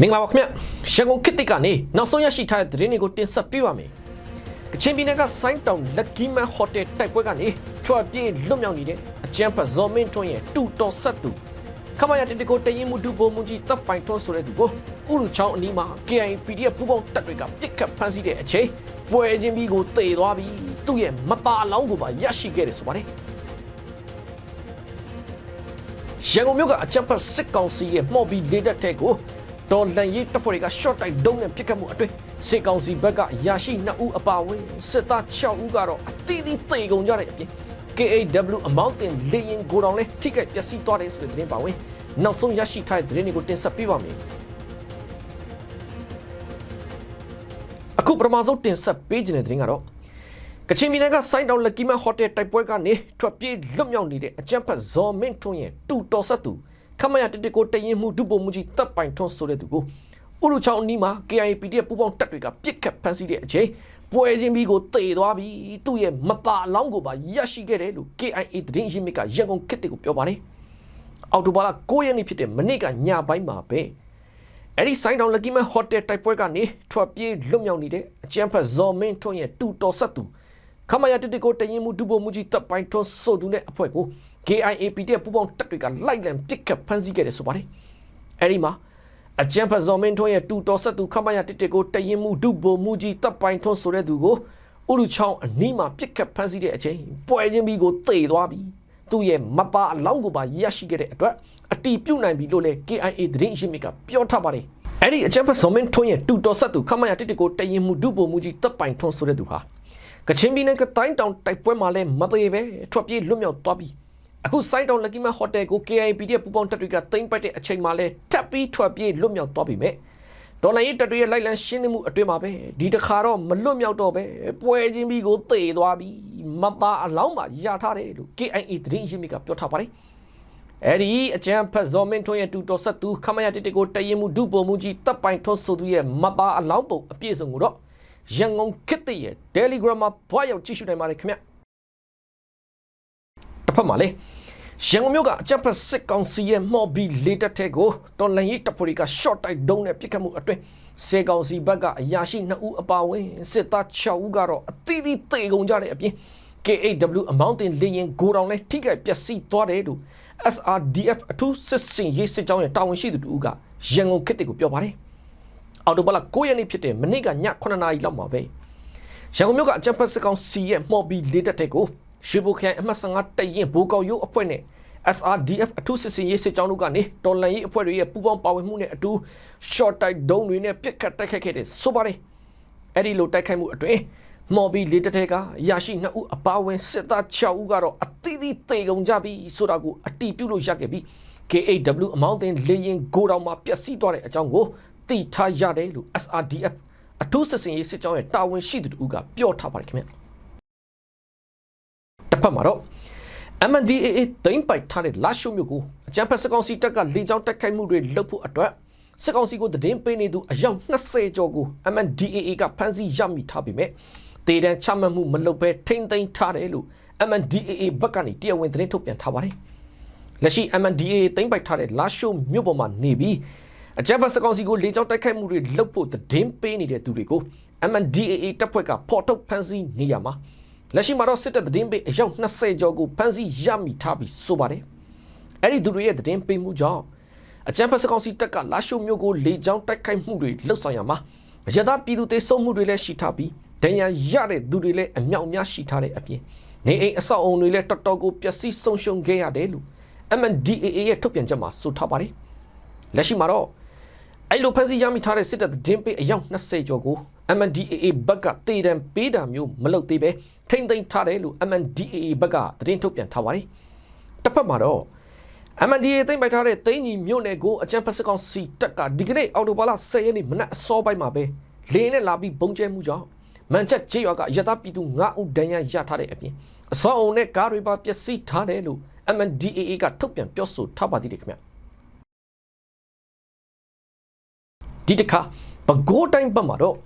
မင်္ဂလာပါခင်ဗျရန်ကုန်ခေတ်တစ်ကနေနောက်ဆုံးရရှိထားတဲ့သတင်းတွေကိုတင်ဆက်ပေးပါမယ်ကချင်ပြည်နယ်ကဆိုင်းတောင်လက်ကီမန်ဟိုတယ်တိုက်ပွဲကနေထွက်ပြေးလွတ်မြောက်နေတဲ့အကျန်းဖတ်ဇော်မင်းထွန်းရဲ့တူတော်ဆက်သူခမရတတကိုတရင်မှုဒူပုံမှုကြီးတပ်ပိုင်ထွန်းဆိုတဲ့သူကိုဥရုချောင်းအနီးမှာ KI PDF ပူပေါင်းတပ်တွေကပြစ်ခတ်ဖမ်းဆီးတဲ့အချိန်ပွဲချင်းပြီးကိုတေသွားပြီးသူ့ရဲ့မသားအလောင်းကိုပါရရှိခဲ့တယ်ဆိုပါတယ်ရန်ကုန်မြို့ကအကြံဖတ်စစ်ကောင်စီရဲ့မှော်ဘီလေတက်တဲ့ကို ဒေါ်လန်ရေးတပ်ဖွဲ့တွေက short တိုက်ဒုံးနဲ့ပစ်ခတ်မှုအတွင်းစစ်ကောင်စီဘက်ကရာရှိ2ဦးအပါအဝင်စစ်သား6ဦးကတော့အသီးသီးသေကုန်ကြတဲ့အပြင် KAW အမောင်းတင်လေရင်ကိုတောင်နဲ့ထိခိုက်ပျက်စီးသွားတယ်ဆိုတဲ့သတင်းပါဝင်နောက်ဆုံးရရှိထားတဲ့သတင်းတွေကိုတင်ဆက်ပေးပါမယ်အခုပထမဆုံးတင်ဆက်ပေးခြင်းတဲ့သတင်းကတော့ကချင်ပြည်နယ်ကဆိုင်းတောင်လက်ကီမန်ဟိုတယ်တိုက်ပွဲကနေထွက်ပြေးလွတ်မြောက်နေတဲ့အကြံဖတ်ဇော်မင်းထွန်းရဲ့တူတော်ဆက်သူ ခမရတတကိုတရင်မှုဒုပုံမှုကြီးတပ်ပိုင်ထွန်းဆိုတဲ့သူကိုဥရုချောင်းအနီးမှာ KIPD ပူပေါင်းတပ်တွေကပြစ်ခတ်ဖမ်းဆီးတဲ့အချိန်ပွဲချင်းပြီးကိုတေသွားပြီးသူ့ရဲ့မပါလောင်းကိုပါရရှိခဲ့တယ်လို့ KIA သတင်းရင်းမြစ်ကရန်ကုန်ခေတ်ကိုပြောပါတယ်အော်တိုဘာလ9ရက်နေ့ဖြစ်တဲ့မနေ့ကညပိုင်းမှာပဲအဲ့ဒီဆိုင်တောင်လက်ကီမန်ဟိုတယ်တိုက်ပွဲကနေထွက်ပြေးလွတ်မြောက်နေတဲ့အကျန်းဖတ်ဇော်မင်းထွန်းရဲ့တူတော်ဆက်သူခမရတတကိုတရင်မှုဒုပုံမှုကြီးတပ်ပိုင်ထွန်းဆိုသူနဲ့အဖွဲ့ကို KIAP တဲ့ပူပေါင်းတပ်တွေကလိုက်လံပစ်ခတ်ဖမ်းဆီးခဲ့တယ်ဆိုပါတယ်အဲ့ဒီမှာအကျန်းဖတ်ဇော်မင်းထွန်းရဲ့တူတော်ဆက်သူခမရတတကိုတရင်မှုဒုပုံမှုကြီးတပ်ပိုင်ထွန်းဆိုတဲ့သူကိုဥရုချောင်းအနီးမှာပစ်ခတ်ဖမ်းဆီးတဲ့အချိန်ပွဲချင်းပြီးကိုတေသွားပြီးသူ့ရဲ့မပါအလောင်းကိုပါရရှိခဲ့တဲ့အတွက်အတီးပြုတ်နိုင်ပြီလို့လည်း KIA သတင်းရင်းမြစ်ကပြောထားပါတယ်အဲ့ဒီအချမ်းဖတ်ဇော်မင်းထွန်းရဲ့တူတော်ဆက်သူခမရတစ်တကိုတရင်မှုဒုပုံမှုကြီးတပ်ပိုင်ထွန်းဆိုတဲ့သူဟာကချင်ပြည်နယ်ကတိုင်းတောင်တိုက်ပွဲမှာလည်းမသေးပဲထွက်ပြေးလွတ်မြောက်သွားပြီး အခုစိုင်းတောင်လက်ကီမဟိုတယ်ကို KIP ရဲ့ပူပေါင်းတပ်တွေကတင်ပတ်တဲ့အချိန်မှာလဲထပ်ပြီးထွက်ပြေးလွတ်မြောက်သွားပြီမဲ့ဒေါ်လာရေးတပ်တွေရဲ့လိုက်လံရှင်းနေမှုအတွင်းမှာပဲဒီတစ်ခါတော့မလွတ်မြောက်တော့ပဲပွဲချင်းပြီးကိုတေသွားပြီးမပါအလောင်းမှာရထားတယ်လို့ KIA သတင်းရင်းမြစ်ကပြောထားပါတယ်အဲ့ဒီအကျန်းဖတ်ဇော်မင်းထွန်းရဲ့တူတော်ဆက်သူခမရတစ်တကိုတရင်မှုဒုပုံမှုကြီးတပ်ပိုင်ထွန်းဆိုသူရဲ့မပါအလောင်းပုံအပြည့်စုံကိုတော့ရန်ကုန်ခေတ်တရဲ့ Telegram မှာတွားရောက်ကြည့်ရှုနိုင်ပါတယ်ခင်ဗျ တစ်ဖက်မှာလေရန်ကုန်မြို့ကအကြပ်ဖက်စစ်ကောင်စီရဲ့မော်ဘီလေတက်တဲ့ကိုတော်လန်ရေးတပ်ဖွဲ့တွေက short တိုက်ဒုံးနဲ့ပစ်ခတ်မှုအတွင်းစေကောင်စီဘက်ကအရာရှိ2ဦးအပါအဝင်စစ်သား6ဦးကတော့အသီးသီးတေကုန်ကြတဲ့အပြင် KAW အမောင်းတင်လေရင်ဂိုတောင်နဲ့ထိခိုက်ပျက်စီးသွားတယ်လို့ SRDF အထူးစစ်စင်ရေးစစ်ကြောင်းရဲ့တာဝန်ရှိသူတူကရန်ကုန်ခေတ်ကိုပြောပါတယ်အော်တိုဘလာ9ရက်နေ့ဖြစ်တဲ့မနေ့ကည9နာရီလောက်မှာပဲရန်ကုန်မြို့ကအကြံဖက်စစ်ကောင်စီရဲ့မော်ဘီလေတက်တဲ့ကို ရွှေဘိုခရိုင်အမှတ်15တရင်ဘိုးကောက်ရုပ်အဖွဲ့နဲ့ SRDF အထူးစစ်စင်ရေးစစ်ကြောင်းတို့ကနေတော်လန်ရေးအဖွဲ့တွေရဲ့ပူးပေါင်းပါဝင်မှုနဲ့အတူ short တိုက်ဒုံးတွေနဲ့ပစ်ခတ်တိုက်ခိုက်ခဲ့တဲ့ဆိုပါတယ်အဲ့ဒီလိုတိုက်ခိုက်မှုအတွင်းမော်ဘီလေတက်တဲ့ကရရှိ2ဦးအပါဝင်စစ်သား6ဦးကတော့အသီးသီးတေကုန်ကြပြီဆိုတာကိုအတီးပြုတ်လို့ရခဲ့ပြီး KAW အမောင်းတင်လေရင်ဂိုတောင်မှာပျက်စီးသွားတဲ့အကြောင်းကိုသိထားရတယ်လို့ SRDF အထူးစစ်စင်ရေးစစ်ကြောင်းရဲ့တာဝန်ရှိသူတို့ကပြောထားပါတယ်ခင်ဗျ တစ်ဖက်မှာတော့ MNDAA တိမ့်ပိုက်ထားတဲ့လာရှုမြို့ကိုအကြံဖက်စစ်ကောင်စီတပ်ကလေကြောင်းတိုက်ခိုက်မှုတွေလုပ်ဖို့အတွက်စစ်ကောင်စီကိုတည်င်းပေးနေသူအယောက်20ကျော်ကို MNDAA ကဖမ်းဆီးရမိထားပြီမဲ့တေတန်းချမှတ်မှုမလုပ်ဘဲထိမ့်သိမ်းထားတယ်လို့ MNDAA ဘက်ကနေတရားဝင်သတင်းထုတ်ပြန်ထားပါတယ်လက်ရှိ MNDAA တိမ့်ပိုက်ထားတဲ့လာရှုမြို့ပေါ်မှာနေပြီးအကြမ်းဖက်စကောင်စီကိုလေကြောင်းတိုက်ခိုက်မှုတွေလုပ်ဖို့တည်င်းပေးနေတဲ့သူတွေကို MNDAA တပ်ဖွဲ့ကပေါ်ထုတ်ဖမ်းဆီးနေရမှာ လက်ရှိမှာတော့စစ်တပ်တည်င်းပေးအယောက်20ကျော်ကိုဖမ်းဆီးရမိထားပြီးဆိုပါတယ်အဲ့ဒီသူတွေရဲ့တည်င်းပေးမှုကြောင့်အကြမ်းဖက်စကောင်စီတပ်ကလာရှုမျိုးကိုလေကြောင်းတိုက်ခိုက်မှုတွေလှုပ်ဆောင်ရမှာရသပြည်သူတေဆုံးမှုတွေလည်းရှိထားပြီးဒဏ်ရာရတဲ့သူတွေလည်းအမြောက်အများရှိထားတဲ့အပြင်နေအိမ်အဆောက်အုံတွေလည်းတော်တော်ကိုပျက်စီးဆုံးရှုံးခဲ့ရတယ်လို့ MNDAA ရဲ့ထုတ်ပြန်ချက်မှာဆိုထားပါတယ်လက်ရှိမှာတော့အဲ့လိုဖမ်းဆီးရမိထားတဲ့စစ်တပ်ဒင်းပေးအယောက်20ကျော်ကို MNDAA ဘက်ကတည်တံပေးတာမျိုးမလုပ်သေးပဲ ထိမ့်သိမ်းထားတယ်လို့ MNDAA ဘက်ကသတင်းထုတ်ပြန်ထားပါတယ်တစ်ဖက်မှာတော့ MNDAA သိမ့်ပိုက်ထားတဲ့သိန်းကြီးမြို့နယ်ကိုအကြံဖက်စကောင်စီတပ်ကဒီကနေ့အော်တိုဘာလ10ရက်နေ့မနက်အစောပိုင်းမှာပဲလေနဲ့လာပြီးပုံကျဲမှုကြောင့်မန်ချက်ကျေးရွာကရသပြည်သူ9ဦးဒဏ်ရာရထားတဲ့အပြင်အစောအုံနဲ့ကားတွေပါပျက်စီးထားတယ်လို့ MNDAA ကထုတ်ပြန်ပြောဆိုထားပါသေးတယ်ခင်ဗျဒီတစ်ခါပဲခူးတိုင်းဘက်မှာတော့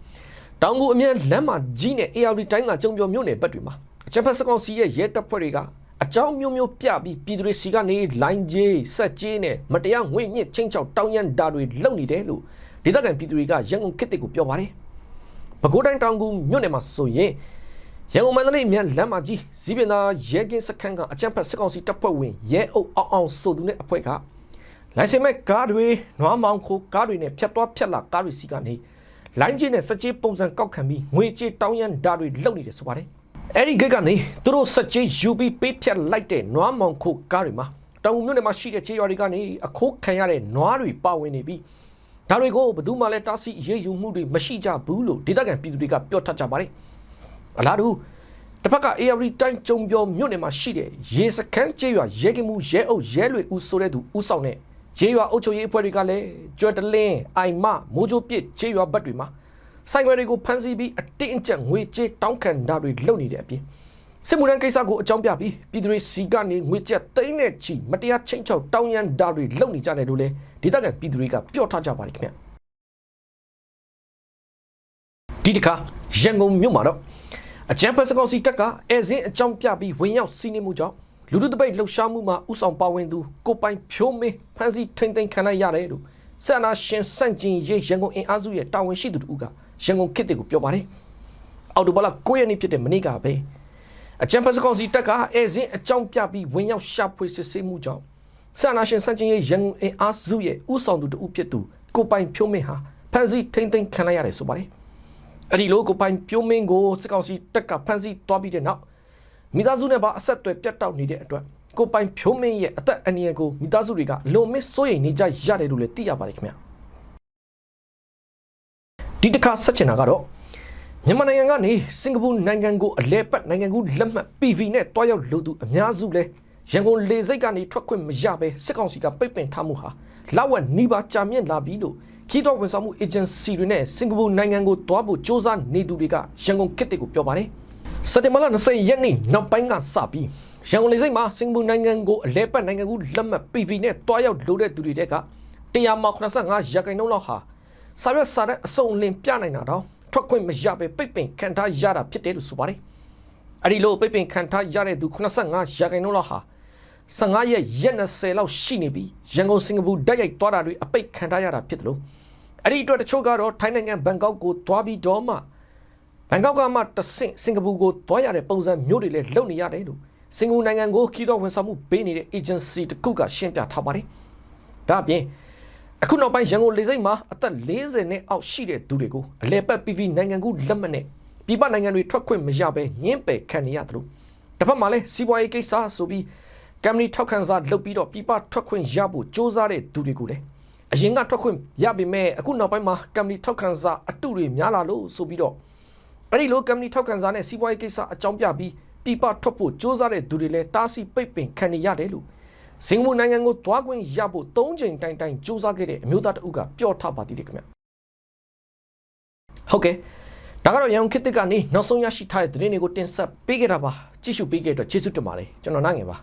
တောင်ကူအမြန်လမ်းမှာကြီးနဲ့ AR တိုင်းကကြုံပြောမြို့နယ်ဘက်တွေမှာအချက်ဖက်စကောင်စီရဲ့ရဲတပ်ဖွဲ့တွေကအကြောင်းမျိုးမျိုးပြပြီးပြည်သူတွေစီကနေလိုင်းကြီးဆက်ကြီးနဲ့မတရားငွေညစ်ချင်းချောက်တောင်းရန်ဓာတွေလုပ်နေတယ်လို့ဒေသခံပြည်သူတွေကရန်ကုန်ခေတ်တစ်ကိုပြောပါတယ်ပဲခူးတိုင်းတောင်ကူမြို့နယ်မှာဆိုရင်ရန်ကုန်မန္တလေးမြန်လမ်းမကြီးဇီးပင်သာရဲကင်းစခန်းကအကြမ်းဖက်စစ်ကောင်စီတပ်ဖွဲ့ဝင်ရဲအုပ်အောင်အောင်ဆိုသူနဲ့အဖွဲ့ကလိုင်စင်မဲ့ကားတွေနွားမောင်ခိုကားတွေနဲ့ဖြတ်သွားဖြတ်လာကားတွေစီကနေ လိုင်းချင်းနဲ့စက်ကြီးပုံစံကောက်ခံပြီးငွေကြေးတောင်းရန်ဓာတ်တွေလုပ်နေတယ်ဆိုပါတယ်အဲ့ဒီဂိတ်ကနေသူတို့စက်ကြီးယူပြီးပေးဖြတ်လိုက်တဲ့နွားမောင်ခိုကားတွေမှာတောင်ကူမြို့နယ်မှာရှိတဲ့ခြေရွာတွေကနေအခိုးခံရတဲ့နွားတွေပါဝင်နေပြီးဒါတွေကိုဘယ်သူမှလည်းတားဆီးအရေးယူမှုတွေမရှိကြဘူးလို့ဒေသခံပြည်သူတွေကပြောထတ်ကြပါတယ်။အလားတူတစ်ဖက်က ARD တိုင်းကြုံပြောမြို့နယ်မှာရှိတဲ့ရေစခန်းကျေးရွာရဲကမှုရဲအုပ်ရဲလွေဦးဆိုတဲ့သူဦးဆောင်တဲ့ ကျေးရွာအုပ်ချုပ်ရေးအဖွဲ့တွေကလည်းကြွတလင်းအိုင်မမိုးချိုပစ်ကျေးရွာဘက်တွေမှာဆိုင်ခွဲတွေကိုဖမ်းဆီးပြီးအတင်းအကျပ်ငွေကြေးတောင်းခံတာတွေလုပ်နေတဲ့အပြင်စစ်မှုထမ်းကိစ္စကိုအကြောင်းပြပြီးပြည်သူတွေစီကနေငွေကျပ်သိန်းနဲ့ချီမတရားချင်းချောက်တောင်းရန်တာတွေလုပ်နေကြတယ်လို့လည်းဒေသခံပြည်သူတွေကပြောထားကြပါတယ်ခင်ဗျာဒီတစ်ခါရန်ကုန်မြို့မှာတော့အကြံဖက်စကောက်စီတက်ကအဲဇင်းအကြောင်းပြပြီးဝင်ရောက်စီးနင်းမှုကြောင့် လူလူတပိတ်လှုပ်ရှားမှုမှာဥဆောင်ပါဝင်သူကိုပိုင်ဖြိုးမင်းဖမ်းဆီးထိန်သိမ်းခံလိုက်ရတယ်လို့ဆန္ဒရှင်စန့်ကျင်ရေးရန်ကုန်အင်အားစုရဲ့တာဝန်ရှိသူတို့ကရန်ကုန်ခေတ်တွေကိုပြောပါတယ်အော်တိုဘလာ9ရက်နေ့ဖြစ်တဲ့မနေ့ကပဲအကြံဖက်စကောက်စီတက်ကအဲဇင်းအကြောင်းပြပြီးဝင်ရောက်ရှာဖွေစစ်ဆေးမှုကြောင့်ဆန္ဒရှင်စန့်ကျင်ရေးရန်ကုန်အင်အားစုရဲ့ဥဆောင်သူတို့ဖြစ်သူကိုပိုင်ဖြိုးမင်းဟာဖမ်းဆီးထိန်သိမ်းခံလိုက်ရတယ်ဆိုပါတယ်အဲ့ဒီလိုကိုပိုင်ပြိုးမင်းကိုစစ်ကောင်စီတက်ကဖမ်းဆီးသွားပြီးတဲ့နောက် မိသားစုနဲ့ပါအဆက်အသွယ်ပြတ်တောက်နေတဲ့အတွက်ကိုပိုင်ဖြိုးမင်းရဲ့အသက်အန္တရာယ်ကိုမိသားစုတွေကလုံမစ်စိုးရိမ်နေကြရတယ်လို့လည်းသိရပါတယ်ခင်ဗျာဒီတစ်ခါဆက်ချင်တာကတော့မြန်မာနိုင်ငံကနေစင်ကာပူနိုင်ငံကိုအလဲပတ်နိုင်ငံကူးလက်မှတ် PV နဲ့တွားရောက်လို့သူအများစုလဲရန်ကုန်လေဆိပ်ကနေထွက်ခွင့်မရဘဲစစ်ကောင်စီကပိတ်ပင်ထားမှုဟာလောက်ဝက်နီးပါးကြာမြင့်လာပြီလို့ခီးတော့ဝန်ဆောင်မှု agency တွေနဲ့စင်ကာပူနိုင်ငံကိုတွားဖို့စ조사နေသူတွေကရန်ကုန်ကစ်တစ်ကိုပြောပါတယ် စက်တင်ဘာလ20ရက်နေ့နောက်ပိုင်းကစပြီးရန်ကုန်လေဆိပ်မှာစင်ကာပူနိုင်ငံကိုအလဲပတ်နိုင်ငံကူးလက်မှတ် PV နဲ့တွားရောက်လို့တဲ့သူတွေတဲ့ကတရားမှာ85ရာခိုင်နှုန်းလောက်ဟာစာရွက်စာတမ်းအစုံလင်ပြနိုင်တာတော့ထွက်ခွင့်မရပဲပိတ်ပင်ခံထားရတာဖြစ်တယ်လို့ဆိုပါတယ်အဲ့ဒီလိုပိတ်ပင်ခံထားရတဲ့သူ85ရာခိုင်နှုန်းလောက်ဟာ15ရက်ရက်20လောက်ရှိနေပြီရန်ကုန်စင်ကာပူဓာတ်ရိုက်သွားတာတွေအပိတ်ခံထားရတာဖြစ်တယ်လို့အဲ့ဒီအတွက်တချို့ကတော့ထိုင်းနိုင်ငံဘန်ကောက်ကိုသွားပြီးတော့မှ ဘန်ကောက်ကမှတဆင့်စင်ကာပူကိုသွားရတဲ့ပုံစံမျိုးတွေလည်းလုပ်နေရတယ်လို့စင်ကာပူနိုင်ငံကိုခီးတော့ဝန်ဆောင်မှုပေးနေတဲ့ agency တခုကရှင်းပြထားပါတယ်ဒါအပြင်အခုနောက်ပိုင်းရန်ကုန်လေဆိပ်မှာအသက်40နဲ့အောက်ရှိတဲ့သူတွေကိုအလဲပတ် PV နိုင်ငံကူးလက်မှတ်နဲ့ပြည်ပနိုင်ငံတွေထွက်ခွင့်မရဘဲညှင်းပယ်ခံနေရတယ်လို့တစ်ဖက်မှာလည်းစီးပွားရေးကိစ္စဆိုပြီးကမ်မနီထောက်ခံစာလုပ်ပြီးတော့ပြည်ပထွက်ခွင့်ရဖို့စ조사တဲ့သူတွေကိုလည်းအရင်ကထွက်ခွင့်ရပေမဲ့အခုနောက်ပိုင်းမှာကမ်မနီထောက်ခံစာအတုတွေများလာလို့ဆိုပြီးတော့ အဲ့ဒီလိုကမ်မနီထောက်ခံစာနဲ့စီးပွားရေးကိစ္စအကြောင်းပြပြီးပြည်ပထွက်ဖို့စ조사တဲ့သူတွေလည်းတားဆီးပိတ်ပင်ခံနေရတယ်လို့စင်ကာပူနိုင်ငံကိုသွားခွင့်ရဖို့၃ချိန်တိုင်တိုင်စူးစမ်းခဲ့တဲ့အမျိုးသားတအုပ်ကပြောထားပါသေးတယ်ခင်ဗျဟုတ်ကဲ့ဒါကတော့ရန်ကုန်ခေတ်သစ်ကနေနောက်ဆုံးရရှိထားတဲ့သတင်းတွေကိုတင်ဆက်ပေးခဲ့တာပါကြည့်ရှုပေးခဲ့တဲ့အတွက်ကျေးဇူးတင်ပါတယ်ကျွန်တော်နိုင်ငယ်ပါ